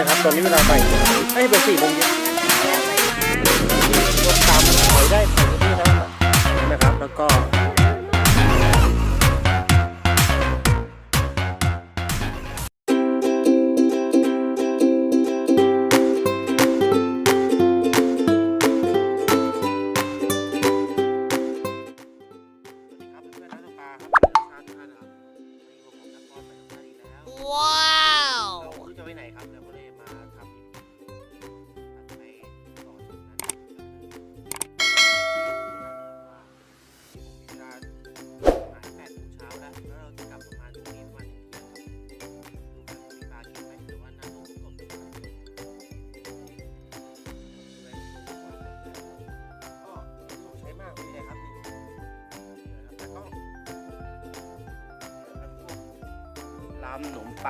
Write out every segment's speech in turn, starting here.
นะครับ ตอนนี้เวลาบ่ายเอ้ยเป็นสี่โมงเย็น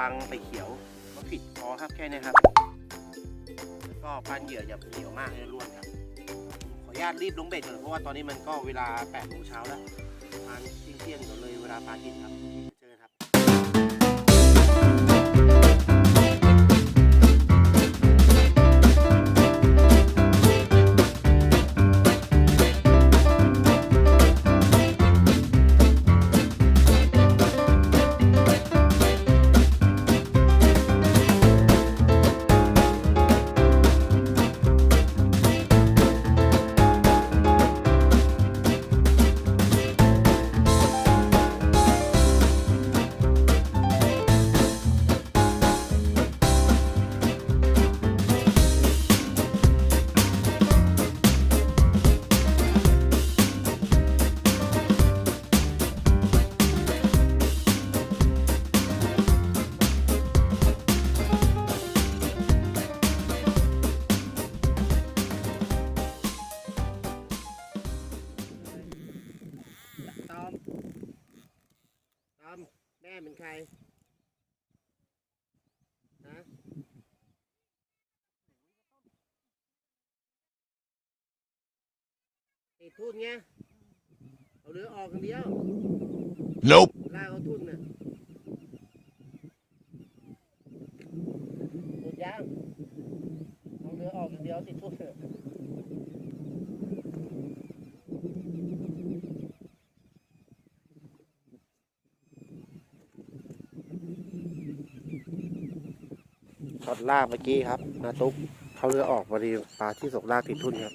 ำขนมปังไปเขียว ก็ผิดพอครับแค่นี้ครับแล้วก็ปานเหยื่ออย่าเหนียวมากให้ร่วนครับ ขออนุญาตรีบลงเบ็ดก่อนเพราะว่าตอนนี้มันก็เวลา8โมงเช้าแล้วประมาณเที่ยงเที่ยงก่อนเลยเวลาปลากิบเจอกันครับ ทุ่นไงเอาเรือออกกันเดียว Nope. ลากเอาทุ่นน่ะหมดยางเอาเรือออกกันเดียวติดทุ่นเถอะช็อตลากเมื่อกี้ครับนาตุ๊กเขาเรือออกพอดีปลาที่สกลากติดทุ่นครับ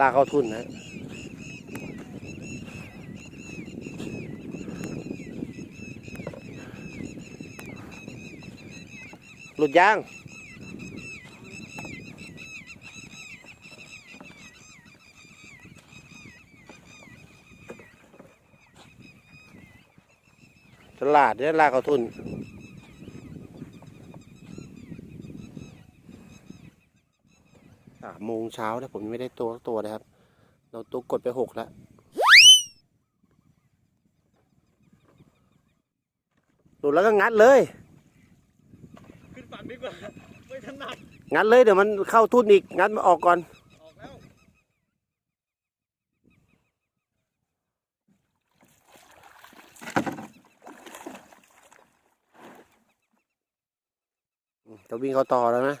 ลากเข้าทุ่นนะหลุดยางฉลาดเนี่ยลากเข้าทุ่น สาม โมงเช้าแล้วผมยังไม่ได้ตัวตัวนะครับ เราตัวกดไปหกแล้วหลุดแล้วก็งัดเลย ขึ้นฝั่งดีกว่า ไม่ถนัดงัดเลยเดี๋ยวมันเข้าทุ่นอีก งัดมาออกก่อน ออกแล้วจะวิ่งเขาต่อแล้วนะ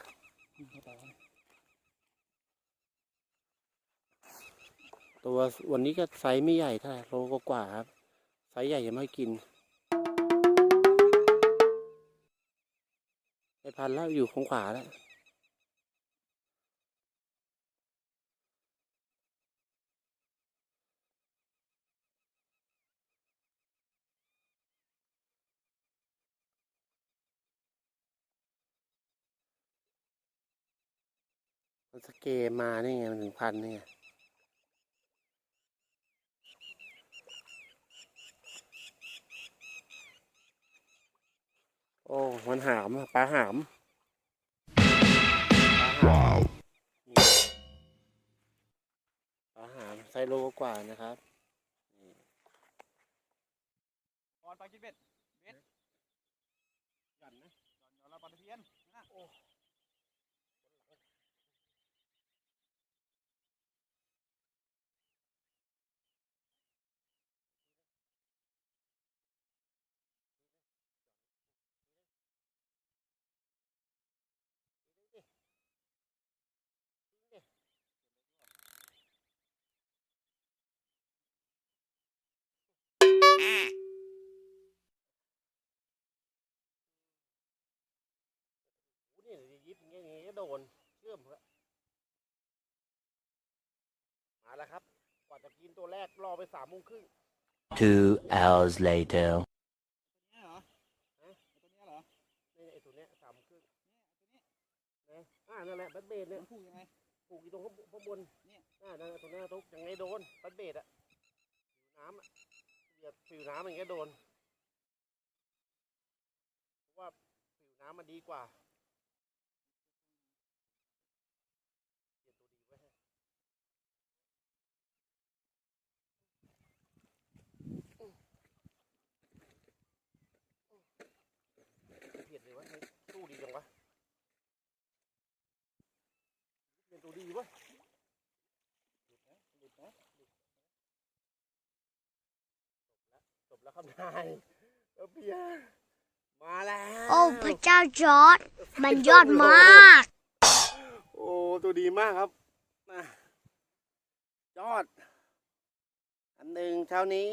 ตัววันนี้ก็ไซส์ไม่ใหญ่เท่าไหร่โลกกว่าครับ ไซส์ใหญ่ยังไม่กินไอพันแล้วอยู่ของขวาแล้วมันสเกมมานี่ไงมันถึงพันนี่ไง โอ้มันหามปลาหามปลาหามปลาหามไซโลกว่านะครับออนปลาคิดเป็ด ก็โดนเชื่อมแล้วมาแล้วครับ กว่าจะกินตัวแรกรอไปสามโมงครึ่ง Two hours later. เนี่ยเหรอฮะตัวเนี้ยเหรอนี่ไอ้ตัวเนี้ยสามโมงครึ่งนะอ่านั่นแหละบัดเบดเนี่ยมันพูดยังไงปลูกอยู่ตรงข้างบข้างบนเนี่ยอ่านั่นแหละตรงนั้นตุ๊กยังไงโดนบัดเบดอะผิวน้ำอะเหยียบผิวน้ำอย่างเงี้ยโดนเพราะว่าผิวน้ำมันดีกว่าเปลี่ยนตัวดีไว้ให้เปลี่ยนเลยวะให้สู้ดีจังวะเปลี่ยนตัวดีวะ หลุดนะ จบ แล้วครับนายแล้วเบียร์มาแล้วโอ้พระเจ้าจอร์ดมันยอดมาก โอ้ตัวดีมากครับมยอด อันหนึ่งเช้านี้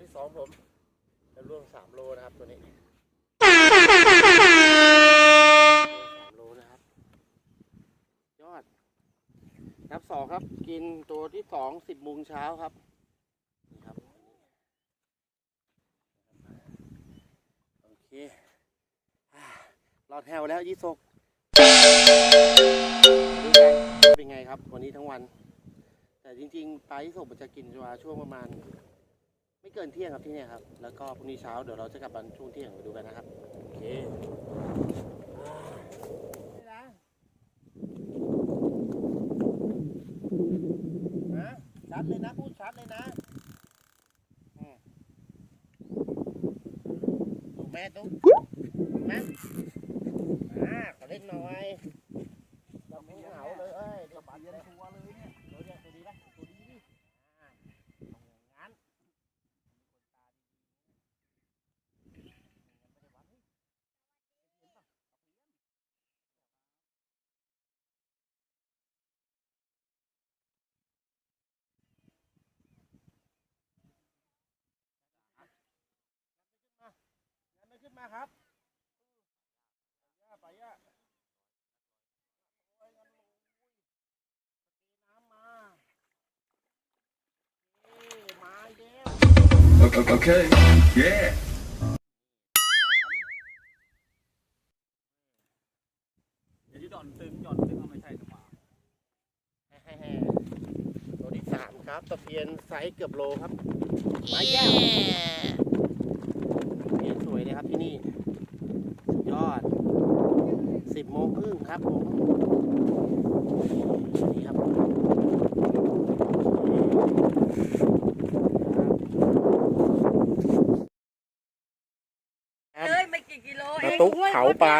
ที่สองผมจะร่วมสามโลนะครับตัวนี้สามโลนะครับ ยอด นับสองครับ กินตัวที่สองสิบโมงเช้าครับนี่ครับ โอเครอดแถวแล้วยี่สกเป็นไงครับ วันนี้ทั้งวัน แต่จริงๆปลายี่สกมันจะกินเวาช่วงประมาณ ไม่เกินเที่ยงครับที่เนี่ยครับ แล้วก็พรุ่งนี้เช้าเดี๋ยวเราจะกลับบันช่วงเที่ยงมาดูกันนะครับ โอเคนะชัดเลยนะ พูดชัดเลยนะอืมถูแม่ตุ๊กถูกไหมอ่าขอเล่นหน่อยเราไม่เหงาเลยเอ้ยเดี๋ยวบัตรเย็นทัวร์เลยเนี่ยเดี๋ยวเนี่ยตัวดีนะตัวดีดิอ่าต้องอย่างนั้น มา ครับไปย่าโอ้ยงั้นโอ้ยน้ำมาเอ้มาอีกแล้ว Okay. Yeah. เดี๋ยวที่หย่อนตึงหย่อนตึงเอาไม่ใช่จังหวะตัวที่สามครับตะเพียนไซส์เกือบโลครับไม้แก้วตะเพียนส วยเลยครับที่นี่ สุดยอดสิบโมงครึ่งครับผมนี่ครับแอดเลยไม่กี่กิโลเอน้างตุ๊กเผาปลา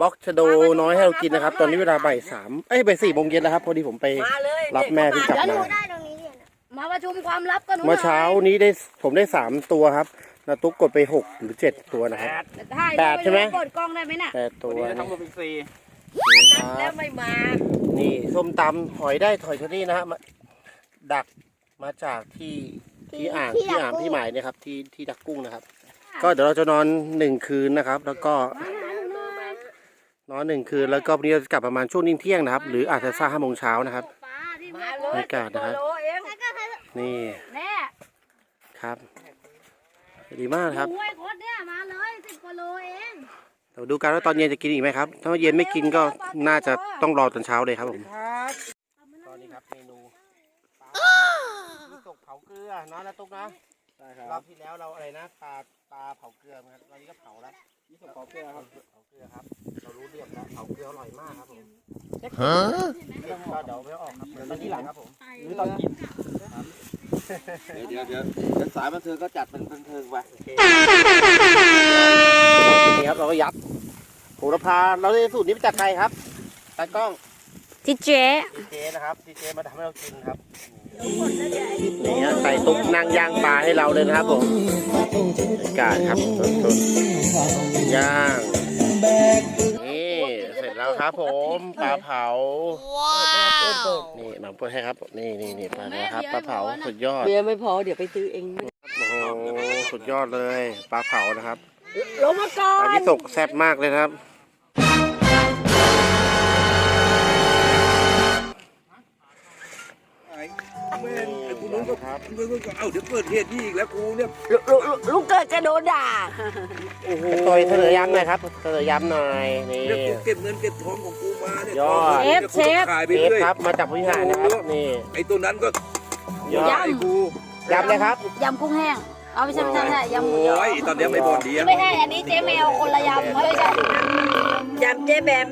บล็อกชะโดน้อยให้เรากินนะครับ ตอนนี้เวลาบ่ายสามเอ้ยบ่ายสี่โมงเย็นแล้วครับ พอดีผมไป มาเลยรับแม่ที่กลับมาได้ตรงนี้เนี่ยมาประชุมความลับกันหนูเมื่อเช้านี้ได้ผมได้สามตัวครับ นาตุ๊กกดไปหกหรือเจ็ดตัวนะครับได้แปดใช่ไหมเปิดกล้องได้ไหมน่ะแปดตัววันนี้นะทั้งหมดเป็นสี่คแล้รัวบไม่มานี่ส้มตำหอยได้ถอยเชอรี่นะฮะมาดักมาจากที่ที่อ่างที่อ่างที่หมายเนะครับที่ที่ดักกุ้งนะครับ ก็เดี๋ยวเราจะนอนหนึ่งคืนนะครับ แล้วก็นอนหนึ่งคืนแล้วก็วันนี้เราจะกลับประมาณช่วงเที่ยงนะครับ หรืออาจจะสักห้าโมงเช้านะครับ มาเลยบรรยากาศนะครับสิโลเองนี่แน่ครับ ดีมากครับห้วยคดเนี่ยมาเลยสิบกิโลเองเดี๋ยวดูกันว่าตอนเย็นจะกินอีกไหมครับ ถ้าเย็นไม่กินก็น่าจะต้องรอตอนเช้าเลยครับผมตอนนี้ครับเมนูมีตกเผาเกลือเนาะนะตุ๊กนะใช่ครัรอบบที่แล้วเราอะไรนะปลาปลาเผาเกลือนะครับตอนนี้ก็เผาแล้วนี่สมขอเกลือครับเผาเกลือครับ เรารู้เรื่องแล้วเผาเกลืออร่อยมากครับผมก็เดี๋ยวไม่ออกครับตอนนี้หลังครับผมหรือตอนกิน เดี๋ยวเดี๋ยวเดี๋ยวสายบันเทิงก็จัดเป็นบันเทิงไปนี่ครับเราก็ยัดโหระพาเราได้สูตรนี้มาจากใครครับตากล้องที่เจ๊ดีเจนะครับดีเจมาทำให้เรากินครับนี่ฮะใส่ตุ๊กนางย่างปลาให้เราเลยนะครับผมบรรยากาศครับสดๆย่างนี่เสร็จ แล้วครับผมปลาเผานี่มาเปิดให้ครับ นี่นี่นี่ปลานะครับปลาเผาสุดยอดเบียร์ไม่พอเดี๋ยวไปซื้อเองโอ้โหสุดยอดเลย ปลาเผานะครับลงมาก่อปลานที่สกแซ่บมากเลยนะครับ แม่งไอ้กูนู้นก็ครับมึงก็เอ้าเดี๋ยวเกิดเหตุนี่อีกแล้วกูเนี่ยลูกลูกลูกเกิดจะโดนด่า โอ้โหต่อยเสนอย้ำหน่อยครับเสนอย้ำหน่อยนี่เนี่ยกูเก็บเงินเก็บทองของกูมาเนี่ยยอดทองนี่ยกูก็ขายไปเชฟเรื่อยครับมาจากพิหารนะครับนี่ไอ้ตัวนั้นก็ยอดไอ้กูย้ำเลยครับยำกุ้งแห้งเอาไม่ใช่ไม่ใช่ไม่ใช่ยำหมูโอ้ยตอนนี้ไม่บอลดีไม่ใช่อันนี้เจ๊แมวคนละยำไม่ใช่ยำเจ๊แบม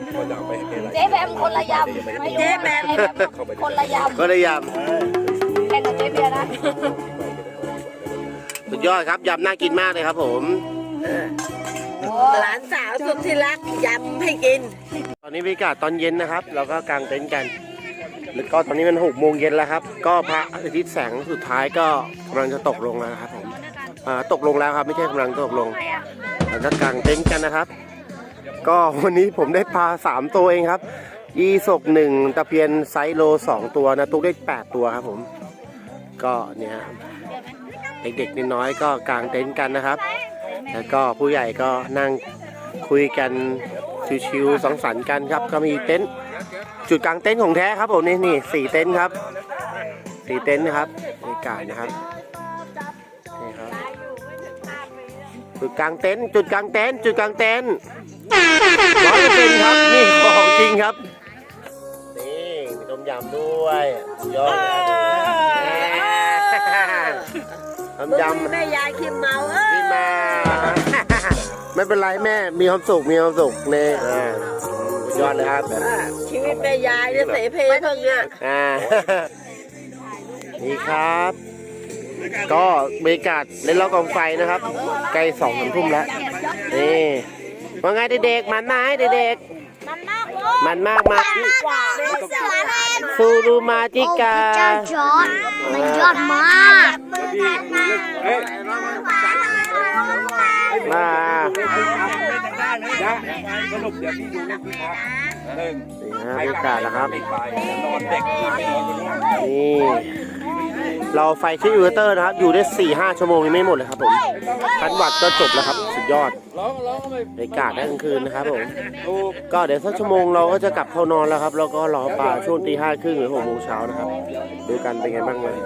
เจ๊แบมคนละยำเจ๊แบมคนละยก็ได้ยำ บียร์นะำสุดยอดครับยำน่ากินมากเลยครับผม หลานสาวสุดที่รักยำให้กิน ตอนนี้บรรยากาศตอนเย็นนะครับ เราก็กางเต็นท์กัน แล้วก็ตอนนี้มันหกโมงเย็นแล้วครับ ก็พระอาทิตย์แสงสุดท้ายก็กำลังจะตกลงแล้วนะครับผมอ่าตกลงแล้วครับไม่ใช่กำลังตกลงเราจะกางเต็นท์กันนะครับ ก็วันนี้ผมได้ปลาสามตัวเองครับอีศกหนึ่งตะเพียนไซส์โลสองตัวนะ ตุ๊กได้แปดตัวครับผม ก็เนี่ยเด็กๆน้อยๆก็กางเต็นท์กันนะครับ แล้วก็ผู้ใหญ่ก็นั่งคุยกันชิวๆสังสรรค์กันครับ ก็มีเต็นท์จุดกลางเต็นท์ของแท้ครับผมนี่นี่สี่เต็นท์ครับสี่เต็นท์นะครับบรรยากาศนะครับนี่ครับ จุดกลางเต็นท์จุดกลางเต็นท์จุดกลางเต็นท์ร้อยเปอร์เซ็นครับนี่ของจริงครับนี่มีต้มยำด้วยยอด ต้มยำ แม่ยายคิมเมาเอ้ยขึ้นมา ไม่เป็นไรแม่ มีความสุข มีความสุขเนี่ยอ่าสุดยอดเลยครับ ชีวิตแม่ยายเนี่ยเสเพเท่านี้อ่า นี่ครับ ก็บรรยากาศเล่นเล่ากองไฟนะครับ ใกล้สองสามทุ่มแล้ว นี่ ว่าไงเด็กๆมันไหมเด็ก มันมากเลยๆมันมากไหมซูรูมาจิกาเจ้าจอดมันยอดมากมาสรุปเดี๋ยวพี่ดูเรื่องพี่พักหนึ่งนี่ฮะบรรยากานะครับเด็กไปนอนเด็กนอนไปด้วยนี่เราไฟที่อินเวอร์เตอร์นะครับ อยู่ได้4ี่ห้าชั่วโมงยังไม่หมดเลยครับผมพันวัตต์ก็จบแล้วครับ ยอดร้องร้องก็ไม่บรรยากาศได้กลางคืนนะครับผมก็เดี๋ยวสักชั่วโมงเราก็จะกลับเข้านอนแล้วครับ แล้วก็รอปลาช่วงตีห้าครึ่งหรือหกโมงเช้านะครับ ดูกันเป็นไงบ้างเลย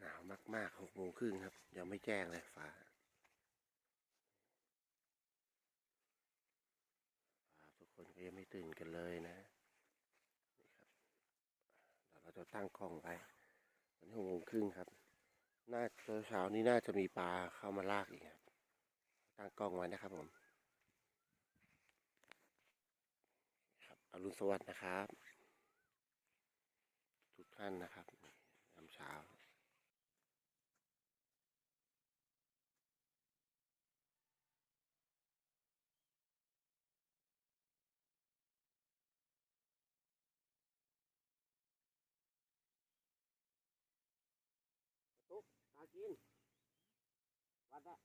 หนาวมากๆหกโมงครึ่งครับ ยังไม่แจ้งเลยฟ้าฟ้าทุกคนก็ยังไม่ตื่นกันเลยนะนี่ครับเดี๋ยวเราจะ ตั้งกล้องไว้ตอนนี้หกโมงครึ่งครับ น่าเช้านี้น่าจะมีปลาเข้ามาลากอีกครับ ตั้งกล้องไว้นะครับผม ครับอรุณสวัสดิ์นะครับ ทุกท่านนะครับยามเช้า ตุ๊กตากิน วัดอะ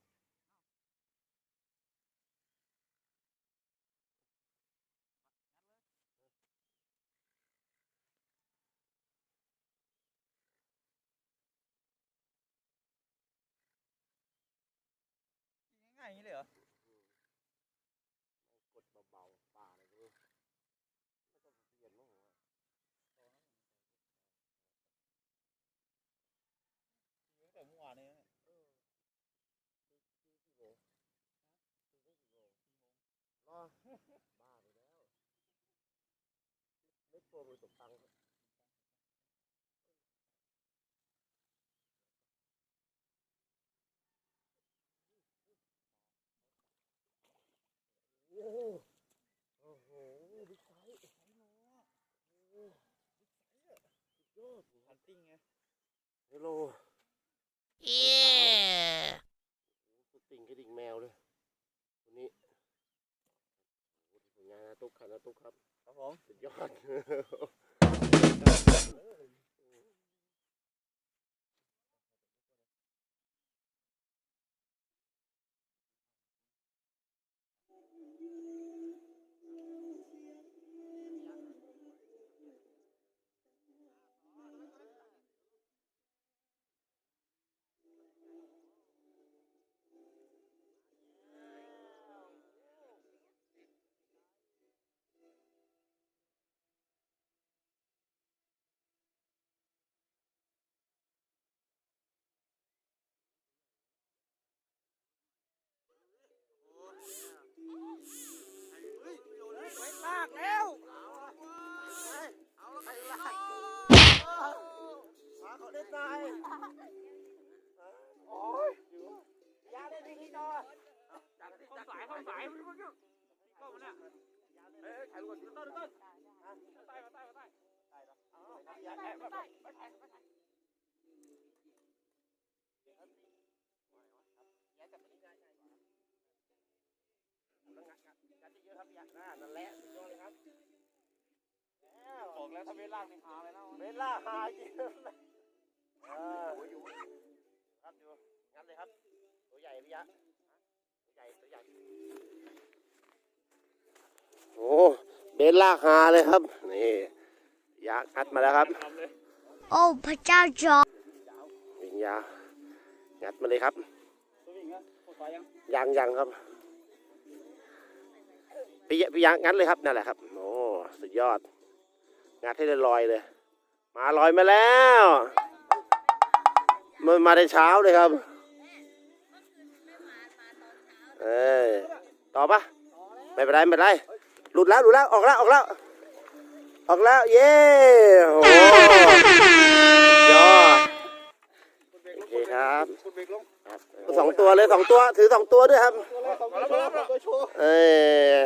ง่ายอย่างนี้เลยเหรอ กดเบาๆป่าเลยด้วยไม่ต้องเปลี่ยนมั้งหัว ตั้งแต่เมื่อวานนี้ รอ บ้าไปแล้ว ไม่โปรมือตกตังค์โอ้โหโอ้โหบิ๊กไซส์โอ้โหบิ๊กไซส์อะสุดยอดฮันติ้งไงเฮลโลสุดติ่งกระดิ่งแมวเลยวันนี้โอ้โหผลงานนะตุ๊กครับนะตุ๊กครับ ครับผมสุดยอด เขาได้ตายโอ้ยยาได้ดีที่จอเข้าสายเข้าสายมันก็เข้ามันเนี่ยเอ้ยถ่ายรูปต้นต้นใต้มาใต้มาใต้ยาแอบนั่นแหละสุดยอดเลยครับบอกแล้วถ้าเวลากนี่หาเลยนะเวลาหาจริง เอออยู่ครับอยู่งั้นเลยครับ ตัวใหญ่พี่ยะตัวใหญ่ตัวใหญ่โอ้เบนลากหาเลยครับนี่ยางัดมาแล้วครับ โอ้พระเจ้าจอร์จวิญญางัดมาเลยครับตัววิ่งนะเข้าสายยังยังยังครับพี่ยะพี่ยะงัดเลยครับนั่นแหละครับโอ้สุดยอดงัดให้ลอยๆเลย มาลอยมาแล้ว มันมาในเช้าเลยครับ เออต่อปะไม่เป็นไรไม่เป็นไรหลุดแล้วหลุดแล้วออกแล้วออกแล้ว ออกแล้วเย้โอ้ยอดโอเคครับคุณเบรกลงสองตัวเลยสองตัวถือสองตัวด้วยครับมาแล้วมาแล้วตัวโชว์เออ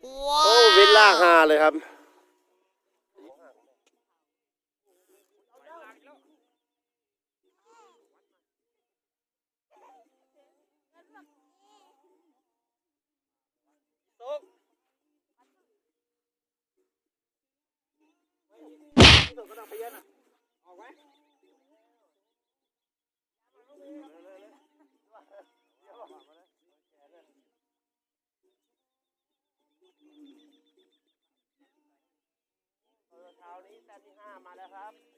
โอ้วิลล่าฮาเลยครับ เช้านี้แต่ที่ห้ามาแล้วครับ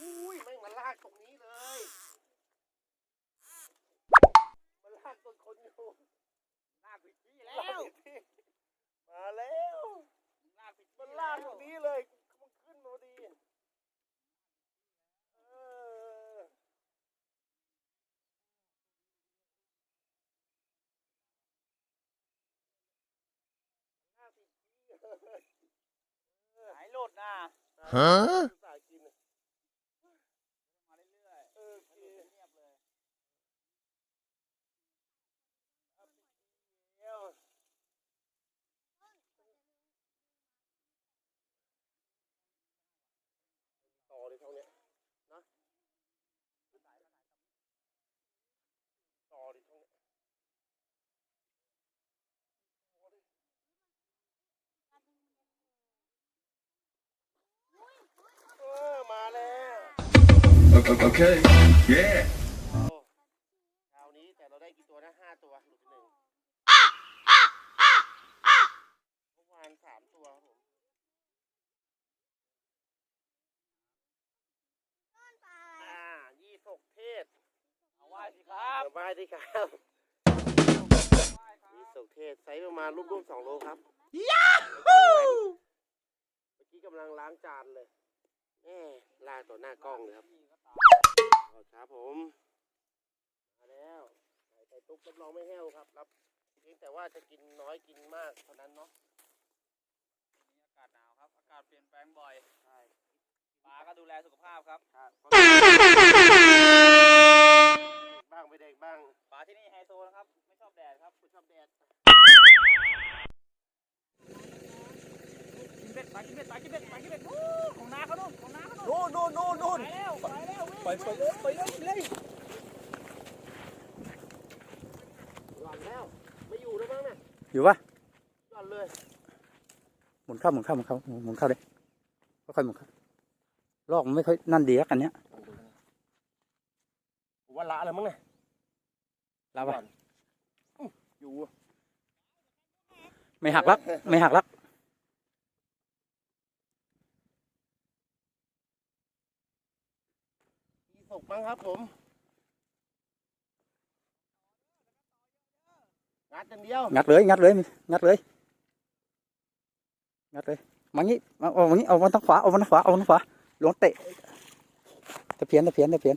อุ้ยไม่มาลากตรงนี้เลยมันลากต้นคนอยู่ลากผิดที่แล้ว มาแล้วลากผิดมันลากตรงนี้เลย มันขึ้นมาพอดี เออลากผิดที่เลย หายโหลดนะฮะสายกิน มาเรื่อย เออโอเค ๆเงียบเลย เดี๋ยวต่อเลยเท่าเนี้ยนะต่อเลยเท่าเนี้ยเออมาแล้ว Okay. Yeah. โอ้คราวนี้แต่เราได้กี่ตัวนะห้าตัวหลุดไปหนึ่งเมื่อวานสามตัวครับผมอ่ายี่สกเทศเอาไหว้สิครับสบายดีครับยี่สกเทศไซส์ประมาณรูปๆสองโลครับยาฮูเมื่อกี้กำลังล้างจานเลยแหมลากต่อหน้ากล้องเลยครับเอา ครับผมมาแล้วใส่ใส่ตุ๊กรับรองไม่แห้วครับรับเพียงแต่ว่าจะกินน้อยกินมากเท่านั้นเนาะอากาศหนาวครับ อากาศเปลี่ยนแปลงบ่อยใช่ปลาก็ดูแลสุขภาพครับครับบ้างไม่เด็กบ้างปลาที่นี่ไฮโซนะครับ ไม่ชอบแดดครับไม่ชอบแดด กินเบ็ดปลากินเบ็ดปลากินเบ็ดปลากินเบ็ดโอ้ของนาเขาโน่นของนาเขาโน่นโน่นโน่นโน่นโน่นไปแล้วไปแล้ววิ่งไปไปไปเลยเลยหลังแล้วไม่อยู่แล้วมั้งเนี่ยอยู่ปะหลันเลยหมุนเข้าหมุนเข้าหมุนเข้าหมุนเข้าเลยค่อยๆหมุนเข้าลอกมันไม่ค่อยนั่นดีแล้วกันเนี้ยผมว่าละแล้วมั้งเนี่ยลาปะอยู่ไม่หักลักไม่หักลัก มีศกมั้งครับผมงัดอย่างเดียวงัดเลยงัดเลยงัดเลยงัดเลยมางี้มาเอามางี้เอามันทางขวาเอามันทางขวาเอามันทางขวาลงเตะตะเพียนตะเพียนตะเพียน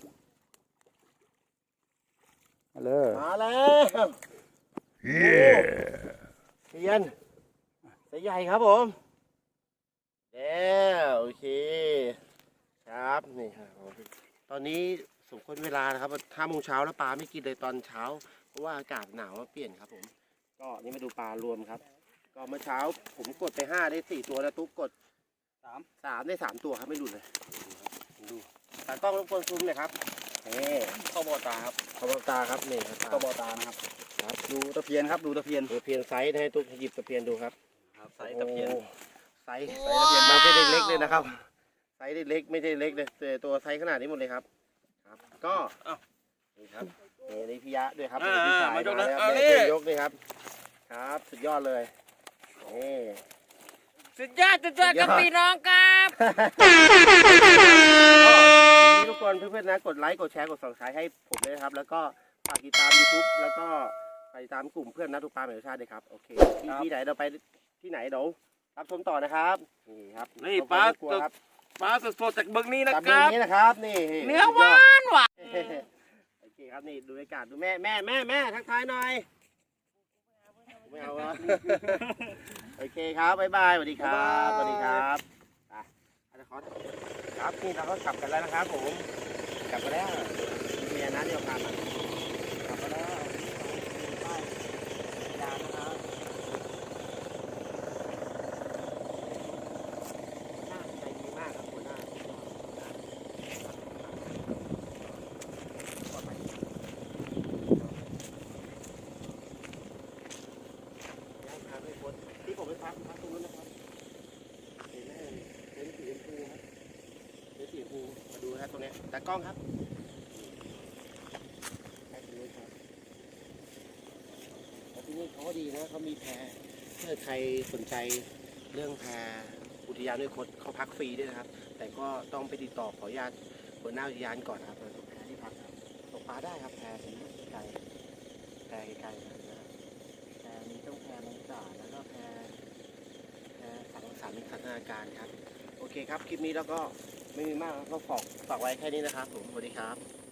มาเลยมาแล้วเย้เทียนสายใหญ่ครับผมแล้วโอเคครับนี่ครับผมต อนนี้สมควรเวลานะครับห้าโมงเช้าแล้วปลาไม่กินเลยตอนเช้า เพราะว่าอากาศหนาวมาเปลี่ยนครับผม ก็นี่มาดูปลารวมครับ ก็เมื่อเช้าผมกดไปห้าได้สี่ตัวแล้วตุ๊กกดสามสามได้สามตัวครับไม่หลุดเลยดูตากล้องรบกวนซูมหน่อยครับนี่เข้าบ่อตาครับขอบตาครับนี่ครับเข้าบ่อตานะครับครับดูตะเพียนครับดูตะเพียนตะเพียนไซส์ให้ตุ๊กหยิบตะเพียนดูครับครับไซส์ตะเพียนโอ้ไซส์ไซส์ตะเพียนไม่ใช่เล็กๆเลยนะครับ ไซส์เล็กๆไม่ใช่เล็กเลยแต่ตัวไซส์ขนาดนี้หมดเลยครับครับ ก็นี่ครับนี่นี่พี่ยะด้วยครับอ่าพี่ชายมายกนะแล้วเอาเนี่ยนี่ช่วยยกนี่ครับ ครับ สุดยอดเลยนี่ สุดยอดสุดยอดกับพี่น้องครับก็อนเพื่อนๆนะกดไลค์กดแชร์กดสั่งสายให้ผมด้วยนะครับ แล้วก็ฝากติดตาม YouTube แล้วก็ฝากติดตามกลุ่มเพื่อนนักทุกปลาเหมือนชาติด้วยครับโอเคที่ที่ไหนเราไปที่ไหนเดี๋ยวรับชมต่อนะครับนี่ครับนี่ปลาไม่กลัวครับ ปลาสดๆจากเบิงนี้นะจับคเบอรับร์นี้นะครับ นี่เนื้อหวานหวานโอเคครับนี่ดูบรรยากาศดูแม่แม่แม่แม่ทักทายหน่อยไม่เอาอะโอเคครับบ๊ายบายสวัสดีครับสวัสดีครับอะอาจจะขอครับนี่เราก็กลับกันแล้วนะครับผมกลับกันแล้วมีพยานะเดียวกันกลับกันแล้วป้ายยานนะครับน่าใจดีมากครับหัวหน้า ย่างพาไปคนที่ผมไปพักพักตรงนู้นนะครับเห็นไหมเห็นสีชมพูครับเห็นสีชมพูมาดูนะครับ ตรงนี้ตากล้องครับให้ดูครับแล้วที่นี่เขาก็ดีนะเขามีแพถ้าใครสนใจเรื่องแพอุทยานด้วยคดเขาพักฟรีด้วยนะครับ แต่ก็ต้องไปติดต่อขออนุญาตหัวหน้าอุทยานก่อนครับตรงแพที่พักครับตกปลาได้ครับแพผมไกลแพไกลนะครับแพรมีต้องแพรมงศาแล้วก็แพรแพรสังสรรค์พัฒนาการครับ โอเคครับคลิปนี้แล้วก็ไม่มีมากก็ฝาก ฝากไว้แค่นี้นะครับผมสวัสดีครับ